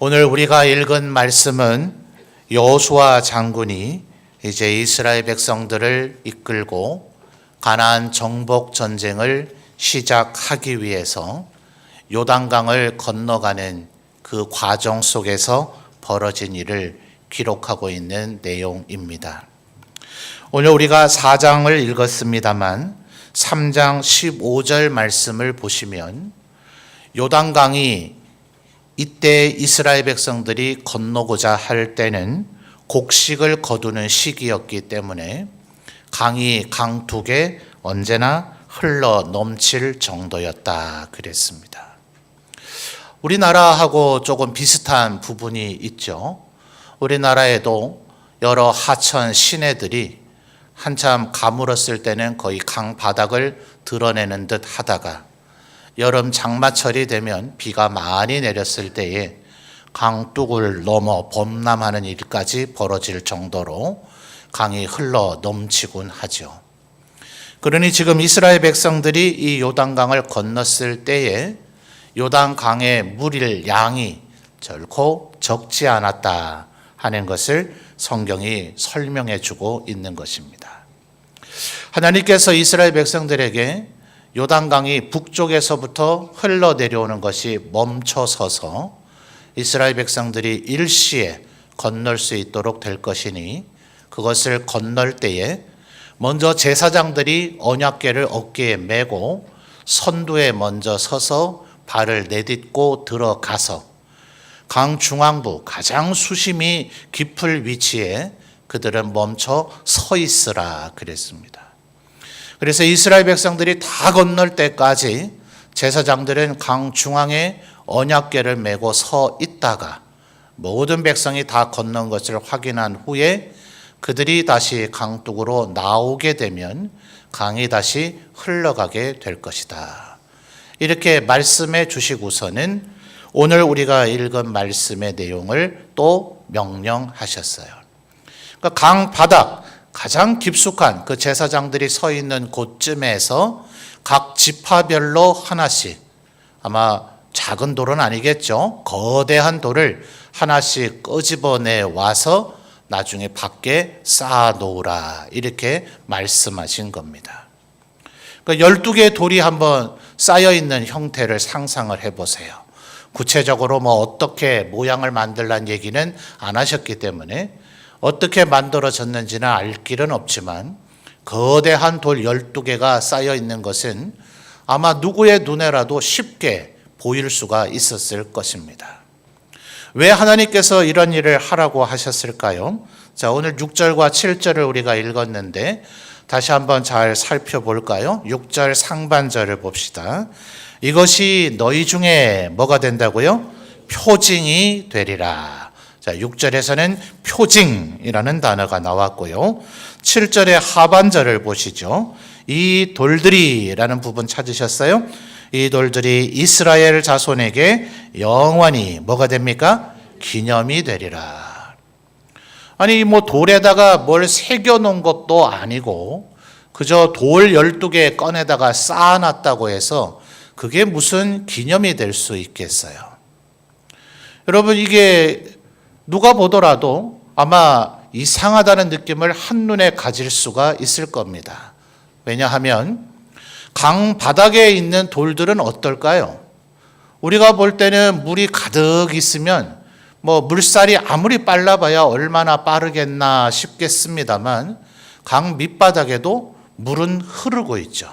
오늘 우리가 읽은 말씀은 여호수아 장군이 이제 이스라엘 백성들을 이끌고 가나안 정복 전쟁을 시작하기 위해서 요단강을 건너가는 그 과정 속에서 벌어진 일을 기록하고 있는 내용입니다. 오늘 우리가 4장을 읽었습니다만 3장 15절 말씀을 보시면 요단강이 이때 이스라엘 백성들이 건너고자 할 때는 곡식을 거두는 시기였기 때문에 강이 강두개 언제나 흘러 넘칠 정도였다 그랬습니다. 우리나라하고 조금 비슷한 부분이 있죠. 우리나라에도 여러 하천 시내들이 한참 가물었을 때는 거의 강 바닥을 드러내는 듯 하다가 여름 장마철이 되면 비가 많이 내렸을 때에 강둑을 넘어 범람하는 일까지 벌어질 정도로 강이 흘러 넘치곤 하죠. 그러니 지금 이스라엘 백성들이 이 요단강을 건넜을 때에 요단강의 물일 양이 결코 적지 않았다 하는 것을 성경이 설명해 주고 있는 것입니다. 하나님께서 이스라엘 백성들에게 요단강이 북쪽에서부터 흘러 내려오는 것이 멈춰서서 이스라엘 백성들이 일시에 건널 수 있도록 될 것이니 그것을 건널 때에 먼저 제사장들이 언약궤를 어깨에 메고 선두에 먼저 서서 발을 내딛고 들어가서 강 중앙부 가장 수심이 깊을 위치에 그들은 멈춰 서 있으라 그랬습니다. 그래서 이스라엘 백성들이 다 건널 때까지 제사장들은 강 중앙에 언약궤를 메고 서 있다가 모든 백성이 다 건넌 것을 확인한 후에 그들이 다시 강둑으로 나오게 되면 강이 다시 흘러가게 될 것이다. 이렇게 말씀해 주시고서는 오늘 우리가 읽은 말씀의 내용을 또 명령하셨어요. 그러니까 강 바닥 가장 깊숙한 그 제사장들이 서 있는 곳쯤에서 각 지파별로 하나씩 아마 작은 돌은 아니겠죠. 거대한 돌을 하나씩 끄집어내 와서 나중에 밖에 쌓아 놓으라. 이렇게 말씀하신 겁니다. 그 12개의 돌이 한번 쌓여 있는 형태를 상상을 해 보세요. 구체적으로 뭐 어떻게 모양을 만들란 얘기는 안 하셨기 때문에 어떻게 만들어졌는지는 알 길은 없지만 거대한 돌 12개가 쌓여 있는 것은 아마 누구의 눈에라도 쉽게 보일 수가 있었을 것입니다. 왜 하나님께서 이런 일을 하라고 하셨을까요? 자, 오늘 6절과 7절을 우리가 읽었는데 다시 한번 잘 살펴볼까요? 6절 상반절을 봅시다. 이것이 너희 중에 뭐가 된다고요? 표징이 되리라. 자, 6절에서는 표징이라는 단어가 나왔고요. 7절의 하반절을 보시죠. 이 돌들이라는 부분 찾으셨어요? 이 돌들이 이스라엘 자손에게 영원히 뭐가 됩니까? 기념이 되리라. 아니, 뭐 돌에다가 뭘 새겨 놓은 것도 아니고 그저 돌 12개 꺼내다가 쌓아놨다고 해서 그게 무슨 기념이 될 수 있겠어요. 여러분, 이게 누가 보더라도 아마 이상하다는 느낌을 한눈에 가질 수가 있을 겁니다. 왜냐하면 강 바닥에 있는 돌들은 어떨까요? 우리가 볼 때는 물이 가득 있으면 뭐 물살이 아무리 빨라봐야 얼마나 빠르겠나 싶겠습니다만 강 밑바닥에도 물은 흐르고 있죠.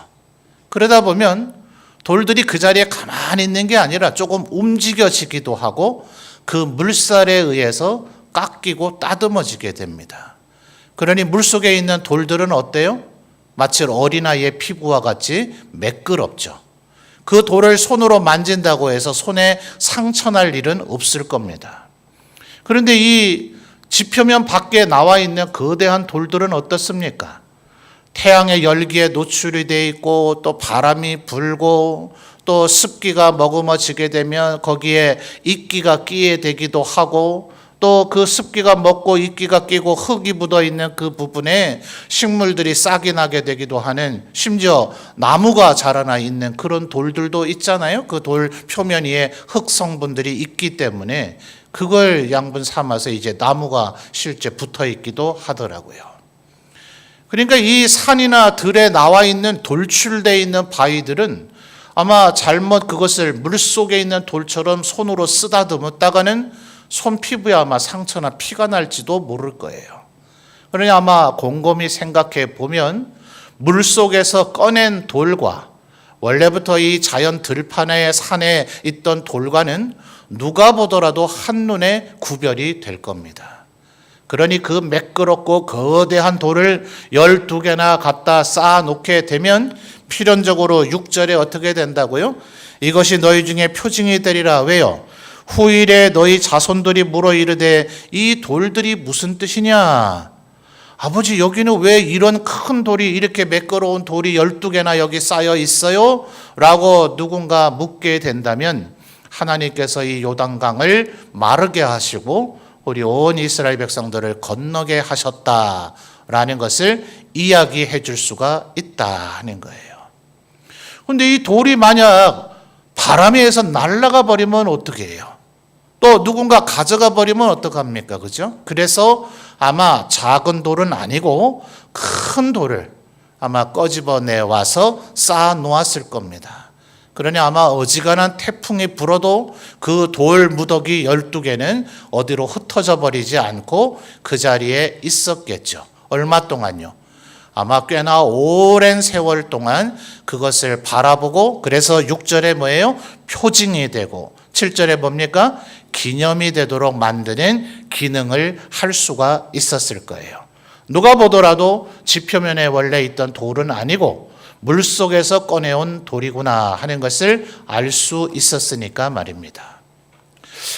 그러다 보면 돌들이 그 자리에 가만히 있는 게 아니라 조금 움직여지기도 하고 그 물살에 의해서 깎이고 따듬어지게 됩니다. 그러니 물 속에 있는 돌들은 어때요? 마치 어린아이의 피부와 같이 매끄럽죠. 그 돌을 손으로 만진다고 해서 손에 상처날 일은 없을 겁니다. 그런데 이 지표면 밖에 나와 있는 거대한 돌들은 어떻습니까? 태양의 열기에 노출이 돼 있고 또 바람이 불고 또 습기가 머금어지게 되면 거기에 이끼가 끼게 되기도 하고 또 그 습기가 먹고 이끼가 끼고 흙이 묻어 있는 그 부분에 식물들이 싹이 나게 되기도 하는 심지어 나무가 자라나 있는 그런 돌들도 있잖아요. 그 돌 표면 위에 흙 성분들이 있기 때문에 그걸 양분 삼아서 이제 나무가 실제 붙어 있기도 하더라고요. 그러니까 이 산이나 들에 나와 있는 돌출되어 있는 바위들은 아마 잘못 그것을 물 속에 있는 돌처럼 손으로 쓰다듬었다가는 손 피부에 아마 상처나 피가 날지도 모를 거예요. 그러니 아마 곰곰이 생각해 보면 물 속에서 꺼낸 돌과 원래부터 이 자연 들판의 산에 있던 돌과는 누가 보더라도 한눈에 구별이 될 겁니다. 그러니 그 매끄럽고 거대한 돌을 12개나 갖다 쌓아 놓게 되면 필연적으로 6절에 어떻게 된다고요? 이것이 너희 중에 표징이 되리라. 왜요? 후일에 너희 자손들이 물어 이르되 이 돌들이 무슨 뜻이냐? 아버지 여기는 왜 이런 큰 돌이 이렇게 매끄러운 돌이 12개나 여기 쌓여 있어요? 라고 누군가 묻게 된다면 하나님께서 이 요단강을 마르게 하시고 우리 온 이스라엘 백성들을 건너게 하셨다라는 것을 이야기해 줄 수가 있다 하는 거예요. 근데 이 돌이 만약 바람에 의해서 날아가 버리면 어떻게 해요? 또 누군가 가져가 버리면 어떡합니까? 그죠? 그래서 아마 작은 돌은 아니고 큰 돌을 아마 꺼집어 내 와서 쌓아 놓았을 겁니다. 그러니 아마 어지간한 태풍이 불어도 그 돌 무더기 12개는 어디로 흩어져 버리지 않고 그 자리에 있었겠죠. 얼마 동안요? 아마 꽤나 오랜 세월 동안 그것을 바라보고 그래서 6절에 뭐예요? 표징이 되고 7절에 뭡니까? 기념이 되도록 만드는 기능을 할 수가 있었을 거예요. 누가 보더라도 지표면에 원래 있던 돌은 아니고 물 속에서 꺼내온 돌이구나 하는 것을 알 수 있었으니까 말입니다.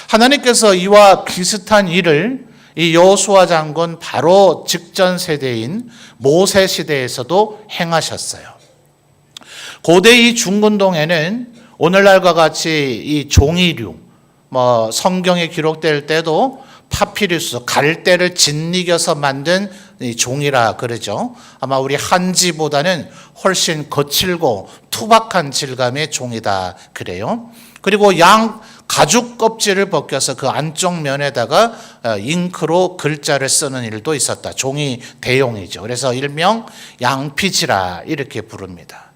하나님께서 이와 비슷한 일을 이 여호수아 장군 바로 직전 세대인 모세 시대에서도 행하셨어요. 고대 이 중근동에는 오늘날과 같이 이 종이류, 뭐 성경에 기록될 때도 파피루스 갈대를 짓이겨서 만든 이 종이라 그러죠. 아마 우리 한지보다는 훨씬 거칠고 투박한 질감의 종이다 그래요. 그리고 양 가죽 껍질을 벗겨서 그 안쪽 면에다가 어, 잉크로 글자를 쓰는 일도 있었다. 종이 대용이죠. 그래서 일명 양피지라 이렇게 부릅니다.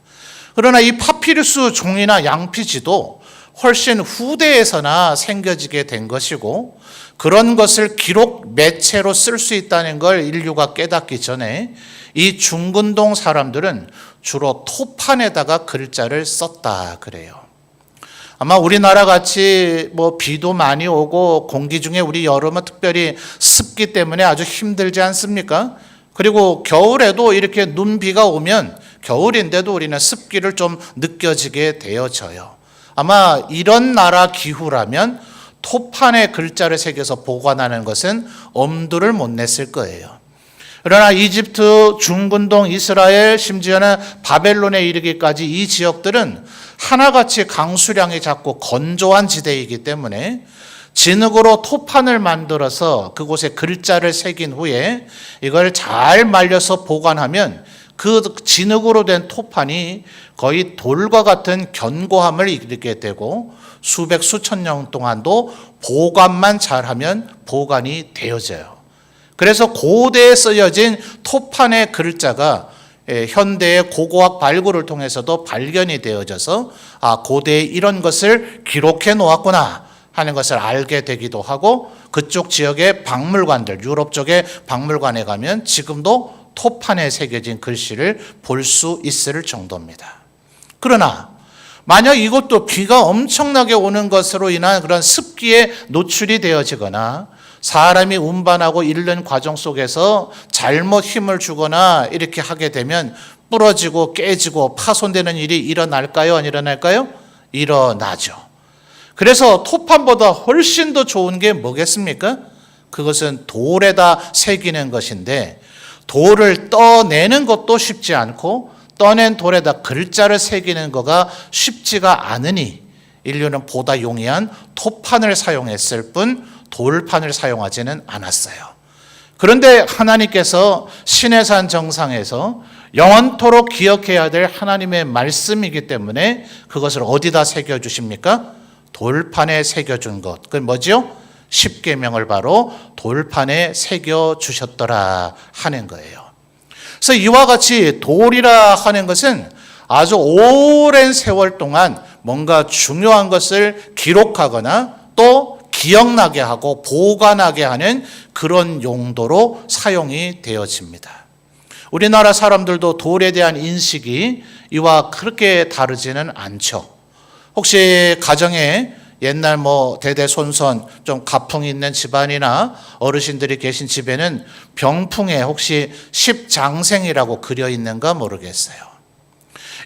그러나 이 파피루스 종이나 양피지도 훨씬 후대에서나 생겨지게 된 것이고 그런 것을 기록 매체로 쓸 수 있다는 걸 인류가 깨닫기 전에 이 중근동 사람들은 주로 토판에다가 글자를 썼다 그래요. 아마 우리나라 같이 뭐 비도 많이 오고 공기 중에 우리 여름은 특별히 습기 때문에 아주 힘들지 않습니까? 그리고 겨울에도 이렇게 눈 비가 오면 겨울인데도 우리는 습기를 좀 느껴지게 되어져요. 아마 이런 나라 기후라면 토판에 글자를 새겨서 보관하는 것은 엄두를 못 냈을 거예요. 그러나 이집트, 중근동, 이스라엘, 심지어는 바벨론에 이르기까지 이 지역들은 하나같이 강수량이 작고 건조한 지대이기 때문에 진흙으로 토판을 만들어서 그곳에 글자를 새긴 후에 이걸 잘 말려서 보관하면 그 진흙으로 된 토판이 거의 돌과 같은 견고함을 이루게 되고 수백 수천 년 동안도 보관만 잘하면 보관이 되어져요. 그래서 고대에 쓰여진 토판의 글자가 예, 현대의 고고학 발굴을 통해서도 발견이 되어져서 아 고대에 이런 것을 기록해 놓았구나 하는 것을 알게 되기도 하고 그쪽 지역의 박물관들 유럽 쪽의 박물관에 가면 지금도 토판에 새겨진 글씨를 볼 수 있을 정도입니다. 그러나 만약 이것도 비가 엄청나게 오는 것으로 인한 그런 습기에 노출이 되어지거나 사람이 운반하고 잃는 과정 속에서 잘못 힘을 주거나 이렇게 하게 되면 부러지고 깨지고 파손되는 일이 일어날까요? 안 일어날까요? 일어나죠. 그래서 토판보다 훨씬 더 좋은 게 뭐겠습니까? 그것은 돌에다 새기는 것인데 돌을 떠내는 것도 쉽지 않고 떠낸 돌에다 글자를 새기는 거가 쉽지가 않으니 인류는 보다 용이한 토판을 사용했을 뿐 돌판을 사용하지는 않았어요. 그런데 하나님께서 신해산 정상에서 영원토록 기억해야 될 하나님의 말씀이기 때문에 그것을 어디다 새겨 주십니까? 돌판에 새겨 준 것. 그 뭐죠? 십계명을 바로 돌판에 새겨 주셨더라 하는 거예요. 그래서 이와 같이 돌이라 하는 것은 아주 오랜 세월 동안 뭔가 중요한 것을 기록하거나 또 기억나게 하고 보관하게 하는 그런 용도로 사용이 되어집니다. 우리나라 사람들도 돌에 대한 인식이 이와 그렇게 다르지는 않죠. 혹시 가정에 옛날 뭐 대대손손 좀 가풍 있는 집안이나 어르신들이 계신 집에는 병풍에 혹시 십장생이라고 그려 있는가 모르겠어요.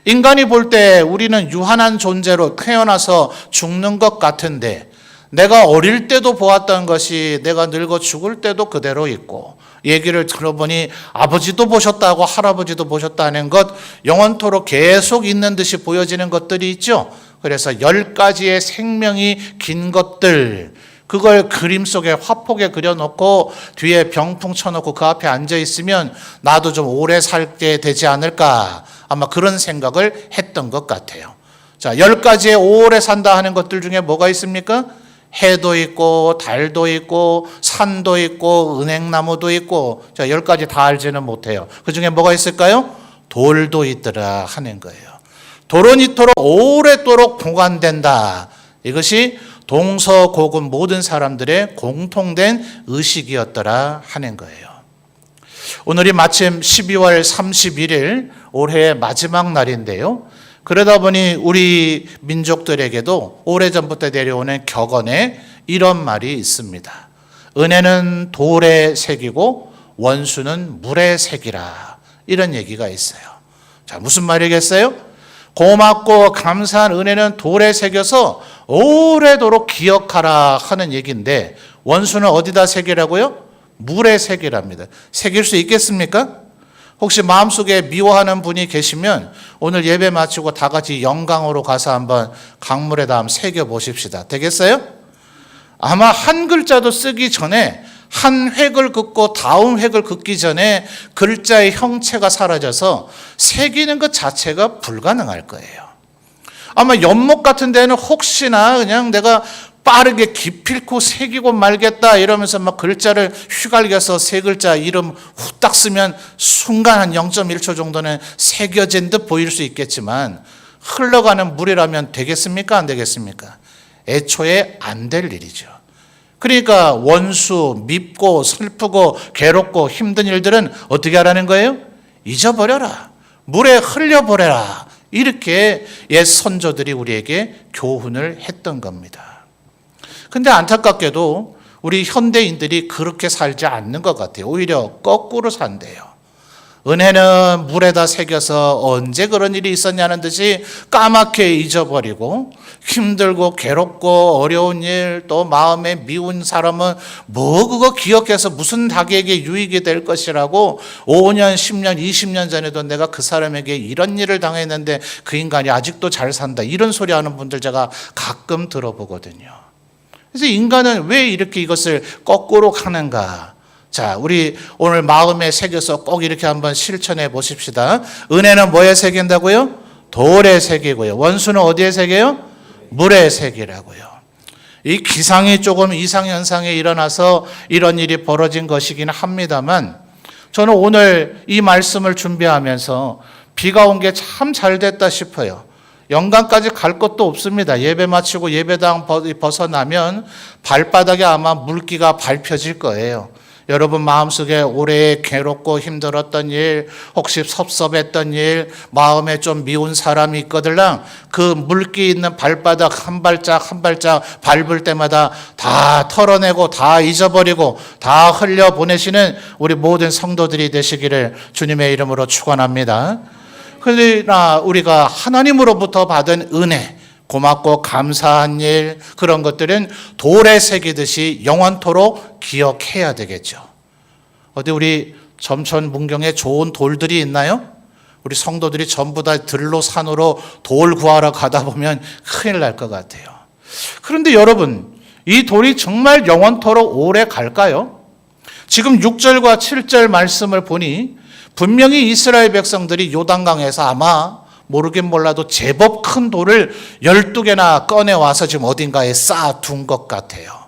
인간이 볼 때 우리는 유한한 존재로 태어나서 죽는 것 같은데 내가 어릴 때도 보았던 것이 내가 늙어 죽을 때도 그대로 있고 얘기를 들어보니 아버지도 보셨다고 할아버지도 보셨다는 것 영원토록 계속 있는 듯이 보여지는 것들이 있죠. 그래서 열 가지의 생명이 긴 것들 그걸 그림 속에 화폭에 그려놓고 뒤에 병풍 쳐놓고 그 앞에 앉아 있으면 나도 좀 오래 살게 되지 않을까 아마 그런 생각을 했던 것 같아요. 자, 열 가지의 오래 산다 하는 것들 중에 뭐가 있습니까? 해도 있고 달도 있고 산도 있고 은행나무도 있고 자, 열 가지 다 알지는 못해요. 그 중에 뭐가 있을까요? 돌도 있더라 하는 거예요. 돌은 이토록 오랫도록 보관된다. 이것이 동서고금 모든 사람들의 공통된 의식이었더라 하는 거예요. 오늘이 마침 12월 31일 올해의 마지막 날인데요. 그러다 보니 우리 민족들에게도 오래전부터 내려오는 격언에 이런 말이 있습니다. 은혜는 돌에 새기고 원수는 물에 새기라. 이런 얘기가 있어요. 자, 무슨 말이겠어요? 고맙고 감사한 은혜는 돌에 새겨서 오래도록 기억하라 하는 얘기인데 원수는 어디다 새기라고요? 물에 새기랍니다. 새길 수 있겠습니까? 혹시 마음속에 미워하는 분이 계시면 오늘 예배 마치고 다 같이 영광으로 가서 한번 강물에다 한번 새겨 보십시다. 되겠어요? 아마 한 글자도 쓰기 전에 한 획을 긋고 다음 획을 긋기 전에 글자의 형체가 사라져서 새기는 것 자체가 불가능할 거예요. 아마 연못 같은 데는 혹시나 그냥 내가 빠르게 기필코 새기고 말겠다 이러면서 막 글자를 휘갈겨서 세 글자 이름 후딱 쓰면 순간 한 0.1초 정도는 새겨진 듯 보일 수 있겠지만 흘러가는 물이라면 되겠습니까? 안 되겠습니까? 애초에 안 될 일이죠. 그러니까 원수, 밉고 슬프고 괴롭고 힘든 일들은 어떻게 하라는 거예요? 잊어버려라. 물에 흘려버려라. 이렇게 옛 선조들이 우리에게 교훈을 했던 겁니다. 근데 안타깝게도 우리 현대인들이 그렇게 살지 않는 것 같아요. 오히려 거꾸로 산대요. 은혜는 물에다 새겨서 언제 그런 일이 있었냐는 듯이 까맣게 잊어버리고 힘들고 괴롭고 어려운 일 또 마음에 미운 사람은 뭐 그거 기억해서 무슨 자기에게 유익이 될 것이라고 5년, 10년, 20년 전에도 내가 그 사람에게 이런 일을 당했는데 그 인간이 아직도 잘 산다. 이런 소리 하는 분들 제가 가끔 들어보거든요. 그래서 인간은 왜 이렇게 이것을 거꾸로 가는가? 자, 우리 오늘 마음에 새겨서 꼭 이렇게 한번 실천해 보십시다. 은혜는 뭐에 새긴다고요? 돌에 새기고요. 원수는 어디에 새겨요? 물에 새기라고요. 이 기상이 조금 이상현상이 일어나서 이런 일이 벌어진 것이긴 합니다만 저는 오늘 이 말씀을 준비하면서 비가 온 게 참 잘 됐다 싶어요. 영광까지 갈 것도 없습니다. 예배 마치고 예배당 벗어나면 발바닥에 아마 물기가 밟혀질 거예요. 여러분 마음속에 오래 괴롭고 힘들었던 일, 혹시 섭섭했던 일, 마음에 좀 미운 사람이 있거들랑 그 물기 있는 발바닥 한 발짝 한 발짝 밟을 때마다 다 털어내고 다 잊어버리고 다 흘려 보내시는 우리 모든 성도들이 되시기를 주님의 이름으로 축원합니다. 그러나 우리가 하나님으로부터 받은 은혜, 고맙고 감사한 일 그런 것들은 돌에 새기듯이 영원토록 기억해야 되겠죠. 어디 우리 점천 문경에 좋은 돌들이 있나요? 우리 성도들이 전부 다 들로 산으로 돌 구하러 가다 보면 큰일 날 것 같아요. 그런데 여러분, 이 돌이 정말 영원토록 오래 갈까요? 지금 6절과 7절 말씀을 보니 분명히 이스라엘 백성들이 요단강에서 아마 모르긴 몰라도 제법 큰 돌을 12개나 꺼내와서 지금 어딘가에 쌓아둔 것 같아요.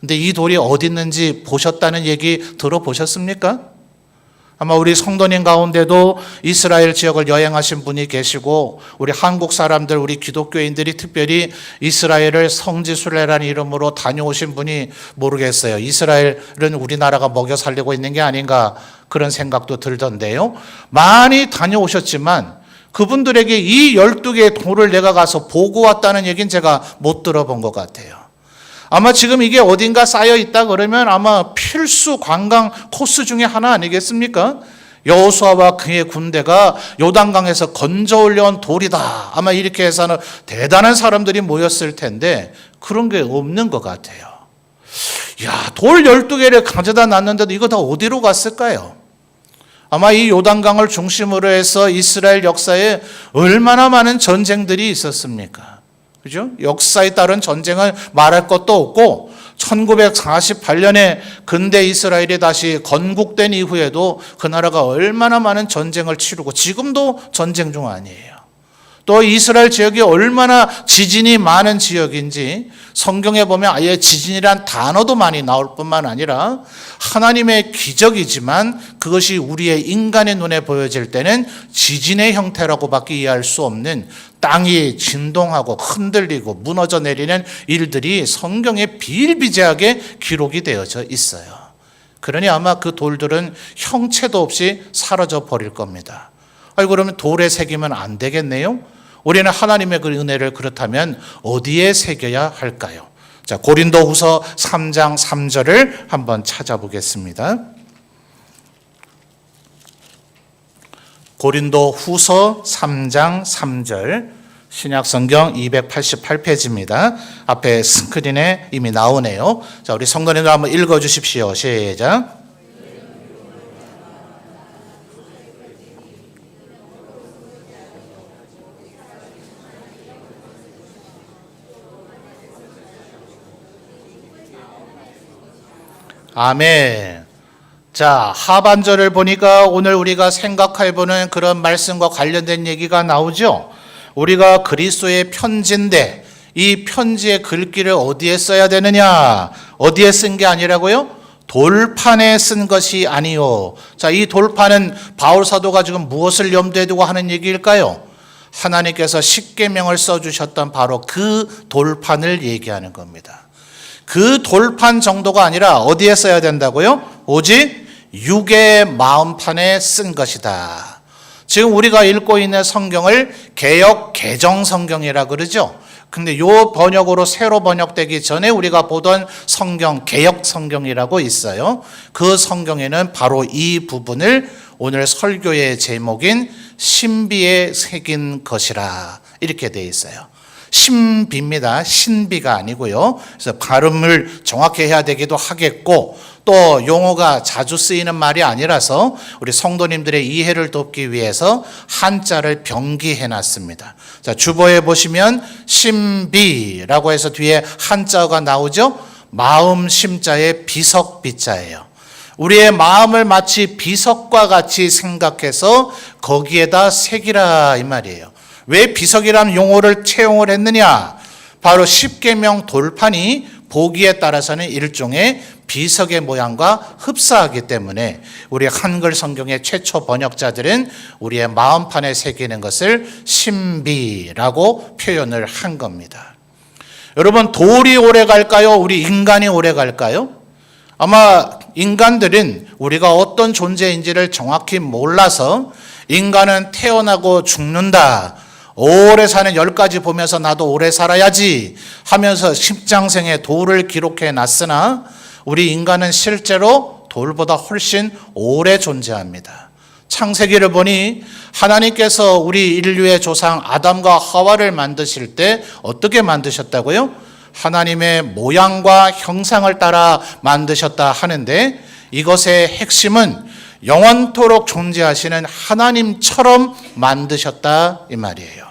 근데 이 돌이 어디 있는지 보셨다는 얘기 들어보셨습니까? 아마 우리 성도님 가운데도 이스라엘 지역을 여행하신 분이 계시고 우리 한국 사람들 우리 기독교인들이 특별히 이스라엘을 성지순례라는 이름으로 다녀오신 분이 모르겠어요. 이스라엘은 우리나라가 먹여 살리고 있는 게 아닌가 그런 생각도 들던데요. 많이 다녀오셨지만 그분들에게 이 12개의 돌을 내가 가서 보고 왔다는 얘기는 제가 못 들어본 것 같아요. 아마 지금 이게 어딘가 쌓여 있다 그러면 아마 필수 관광 코스 중에 하나 아니겠습니까? 여호수아와 그의 군대가 요단강에서 건져 올려온 돌이다. 아마 이렇게 해서는 대단한 사람들이 모였을 텐데 그런 게 없는 것 같아요. 야, 돌 12개를 가져다 놨는데도 이거 다 어디로 갔을까요? 아마 이 요단강을 중심으로 해서 이스라엘 역사에 얼마나 많은 전쟁들이 있었습니까? 그죠? 역사에 따른 전쟁을 말할 것도 없고 1948년에 근대 이스라엘이 다시 건국된 이후에도 그 나라가 얼마나 많은 전쟁을 치르고 지금도 전쟁 중 아니에요. 또 이스라엘 지역이 얼마나 지진이 많은 지역인지 성경에 보면 아예 지진이란 단어도 많이 나올 뿐만 아니라 하나님의 기적이지만 그것이 우리의 인간의 눈에 보여질 때는 지진의 형태라고밖에 이해할 수 없는 땅이 진동하고 흔들리고 무너져 내리는 일들이 성경에 비일비재하게 기록이 되어져 있어요. 그러니 아마 그 돌들은 형체도 없이 사라져 버릴 겁니다. 아니 그러면 돌에 새기면 안 되겠네요. 우리는 하나님의 그 은혜를 그렇다면 어디에 새겨야 할까요? 자, 고린도후서 3장 3절을 한번 찾아보겠습니다. 고린도후서 3장 3절 신약 성경 288페이지입니다. 앞에 스크린에 이미 나오네요. 자, 우리 성도님들 한번 읽어 주십시오. 시작. 아멘. 자, 하반절을 보니까 오늘 우리가 생각해 보는 그런 말씀과 관련된 얘기가 나오죠. 우리가 그리스도의 편지인데 이 편지의 글귀를 어디에 써야 되느냐? 어디에 쓴 게 아니라고요? 돌판에 쓴 것이 아니요. 자, 이 돌판은 바울 사도가 지금 무엇을 염두에 두고 하는 얘기일까요? 하나님께서 십계명을 써 주셨던 바로 그 돌판을 얘기하는 겁니다. 그 돌판 정도가 아니라 어디에 써야 된다고요? 오직 육의 마음판에 쓴 것이다. 지금 우리가 읽고 있는 성경을 개역 개정 성경이라 그러죠. 근데 요 번역으로 새로 번역되기 전에 우리가 보던 성경 개역 성경이라고 있어요. 그 성경에는 바로 이 부분을 오늘 설교의 제목인 신비에 새긴 것이라 이렇게 돼 있어요. 신비입니다. 신비가 아니고요. 그래서 발음을 정확히 해야 되기도 하겠고 또 용어가 자주 쓰이는 말이 아니라서 우리 성도님들의 이해를 돕기 위해서 한자를 병기해 놨습니다. 자, 주보에 보시면 신비라고 해서 뒤에 한자가 나오죠. 마음 심자의 비석 비자예요. 우리의 마음을 마치 비석과 같이 생각해서 거기에다 새기라 이 말이에요. 왜 비석이라는 용어를 채용을 했느냐? 바로 십계명 돌판이 보기에 따라서는 일종의 비석의 모양과 흡사하기 때문에 우리 한글 성경의 최초 번역자들은 우리의 마음판에 새기는 것을 신비라고 표현을 한 겁니다. 여러분 돌이 오래 갈까요? 우리 인간이 오래 갈까요? 아마 인간들은 우리가 어떤 존재인지를 정확히 몰라서 인간은 태어나고 죽는다. 오래 사는 열 가지 보면서 나도 오래 살아야지 하면서 십장생의 돌을 기록해 놨으나 우리 인간은 실제로 돌보다 훨씬 오래 존재합니다. 창세기를 보니 하나님께서 우리 인류의 조상 아담과 하와를 만드실 때 어떻게 만드셨다고요? 하나님의 모양과 형상을 따라 만드셨다 하는데 이것의 핵심은 영원토록 존재하시는 하나님처럼 만드셨다 이 말이에요.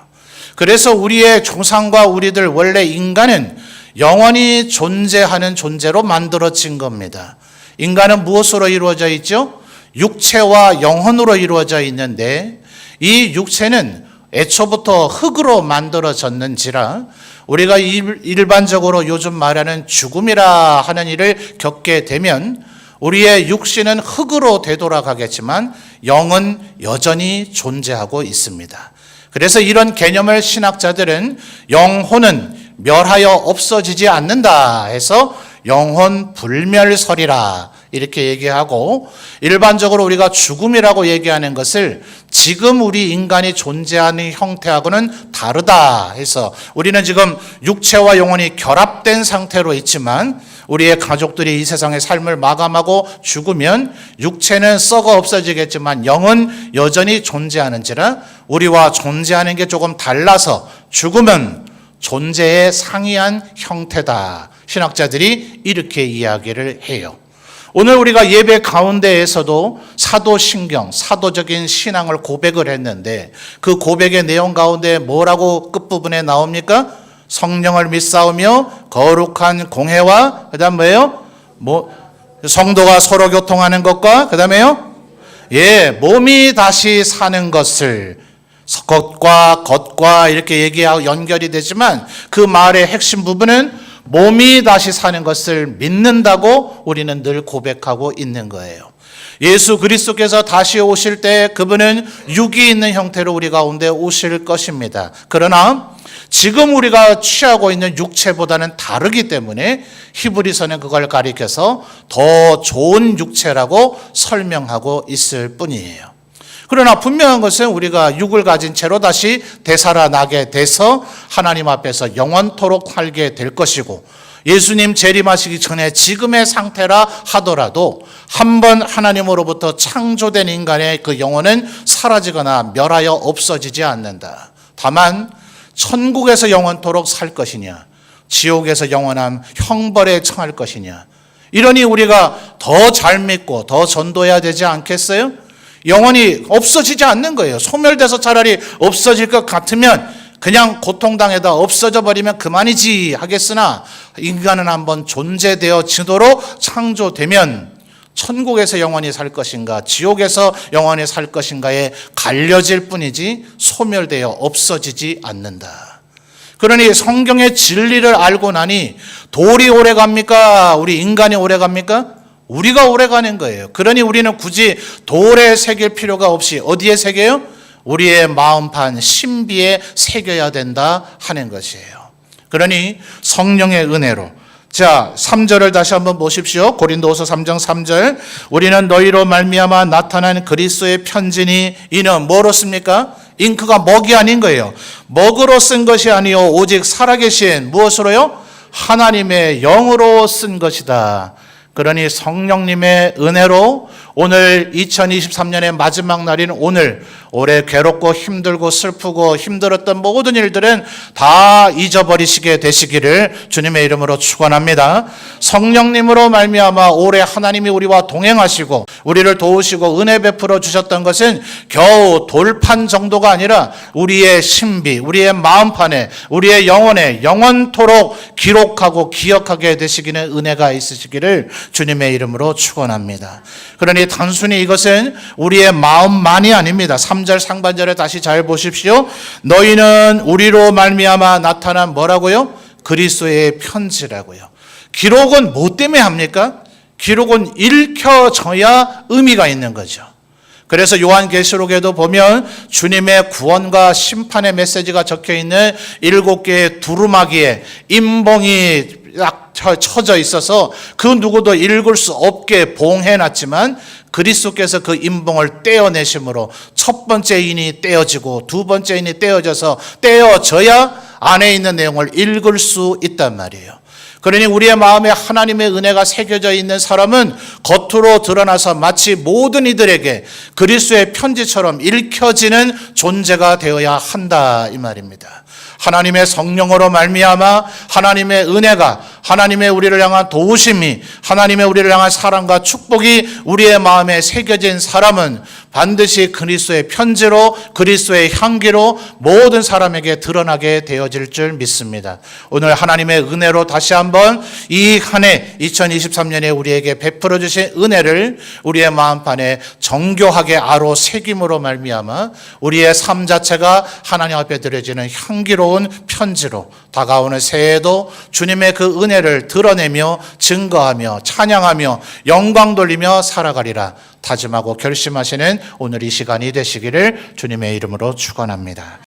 그래서 우리의 조상과 우리들 원래 인간은 영원히 존재하는 존재로 만들어진 겁니다. 인간은 무엇으로 이루어져 있죠? 육체와 영혼으로 이루어져 있는데 이 육체는 애초부터 흙으로 만들어졌는지라 우리가 일- 일반적으로 요즘 말하는 죽음이라 하는 일을 겪게 되면 우리의 육신은 흙으로 되돌아가겠지만 영은 여전히 존재하고 있습니다. 그래서 이런 개념을 신학자들은 영혼은 멸하여 없어지지 않는다 해서 영혼 불멸설이라 이렇게 얘기하고 일반적으로 우리가 죽음이라고 얘기하는 것을 지금 우리 인간이 존재하는 형태하고는 다르다 해서 우리는 지금 육체와 영혼이 결합된 상태로 있지만 우리의 가족들이 이 세상의 삶을 마감하고 죽으면 육체는 썩어 없어지겠지만 영은 여전히 존재하는지라 우리와 존재하는 게 조금 달라서 죽음은 존재의 상이한 형태다. 신학자들이 이렇게 이야기를 해요. 오늘 우리가 예배 가운데에서도 사도신경, 사도적인 신앙을 고백을 했는데 그 고백의 내용 가운데 뭐라고 끝부분에 나옵니까? 성령을 믿사오며 거룩한 공회와 그다음 뭐예요? 뭐 성도가 서로 교통하는 것과 그다음에요? 예, 몸이 다시 사는 것을 겉과 겉과 이렇게 얘기하고 연결이 되지만 그 말의 핵심 부분은 몸이 다시 사는 것을 믿는다고 우리는 늘 고백하고 있는 거예요. 예수 그리스도께서 다시 오실 때 그분은 육이 있는 형태로 우리 가운데 오실 것입니다. 그러나 지금 우리가 취하고 있는 육체보다는 다르기 때문에 히브리서는 그걸 가리켜서 더 좋은 육체라고 설명하고 있을 뿐이에요. 그러나 분명한 것은 우리가 육을 가진 채로 다시 되살아나게 돼서 하나님 앞에서 영원토록 살게 될 것이고 예수님 재림하시기 전에 지금의 상태라 하더라도 한 번 하나님으로부터 창조된 인간의 그 영혼은 사라지거나 멸하여 없어지지 않는다. 다만 천국에서 영원토록 살 것이냐 지옥에서 영원한 형벌에 처할 것이냐 이러니 우리가 더 잘 믿고 더 전도해야 되지 않겠어요? 영원히 없어지지 않는 거예요. 소멸돼서 차라리 없어질 것 같으면 그냥 고통당해다 없어져 버리면 그만이지 하겠으나 인간은 한번 존재되어지도록 창조되면 천국에서 영원히 살 것인가 지옥에서 영원히 살 것인가에 갈려질 뿐이지 소멸되어 없어지지 않는다. 그러니 성경의 진리를 알고 나니 돌이 오래 갑니까? 우리 인간이 오래 갑니까? 우리가 오래 가는 거예요. 그러니 우리는 굳이 돌에 새길 필요가 없이 어디에 새겨요? 우리의 마음판 신비에 새겨야 된다 하는 것이에요. 그러니 성령의 은혜로 자, 3절을 다시 한번 보십시오. 고린도후서 3장 3절. 우리는 너희로 말미암아 나타난 그리스도의 편지니 이는 뭐로씁니까? 잉크가 먹이 아닌 거예요. 먹으로 쓴 것이 아니요 오직 살아계신 무엇으로요? 하나님의 영으로 쓴 것이다. 그러니 성령님의 은혜로 오늘 2023년의 마지막 날인 오늘 올해 괴롭고 힘들고 슬프고 힘들었던 모든 일들은 다 잊어버리시게 되시기를 주님의 이름으로 축원합니다. 성령님으로 말미암아 올해 하나님이 우리와 동행하시고 우리를 도우시고 은혜 베풀어 주셨던 것은 겨우 돌판 정도가 아니라 우리의 신비, 우리의 마음판에 우리의 영혼에 영원토록 기록하고 기억하게 되시기는 은혜가 있으시기를 주님의 이름으로 축원합니다. 그러니 단순히 이것은 우리의 마음만이 아닙니다. 3절 상반절에 다시 잘 보십시오. 너희는 우리로 말미암아 나타난 뭐라고요? 그리스도의 편지라고요. 기록은 뭐 때문에 합니까? 기록은 읽혀져야 의미가 있는 거죠. 그래서 요한계시록에도 보면 주님의 구원과 심판의 메시지가 적혀 있는 일곱 개의 두루마기에 임봉이 딱 쳐- 쳐져 있어서 그 누구도 읽을 수 없게 봉해 놨지만 그리스도께서 그 임봉을 떼어내심으로 첫 번째 인이 떼어지고 두 번째 인이 떼어져서 떼어져야 안에 있는 내용을 읽을 수 있단 말이에요. 그러니 우리의 마음에 하나님의 은혜가 새겨져 있는 사람은 겉으로 드러나서 마치 모든 이들에게 그리스도의 편지처럼 읽혀지는 존재가 되어야 한다 이 말입니다. 하나님의 성령으로 말미암아 하나님의 은혜가 하나님의 우리를 향한 도우심이 하나님의 우리를 향한 사랑과 축복이 우리의 마음에 새겨진 사람은 반드시 그리스도의 편지로 그리스도의 향기로 모든 사람에게 드러나게 되어질 줄 믿습니다. 오늘 하나님의 은혜로 다시 한번 이 한 해 2023년에 우리에게 베풀어 주신 은혜를 우리의 마음판에 정교하게 아로 새김으로 말미암아 우리의 삶 자체가 하나님 앞에 드려지는 향기로 운온 편지로 다가오는 새해에도 주님의 그 은혜를 드러내며 증거하며 찬양하며 영광 돌리며 살아가리라 다짐하고 결심하시는 오늘 이 시간이 되시기를 주님의 이름으로 축원합니다.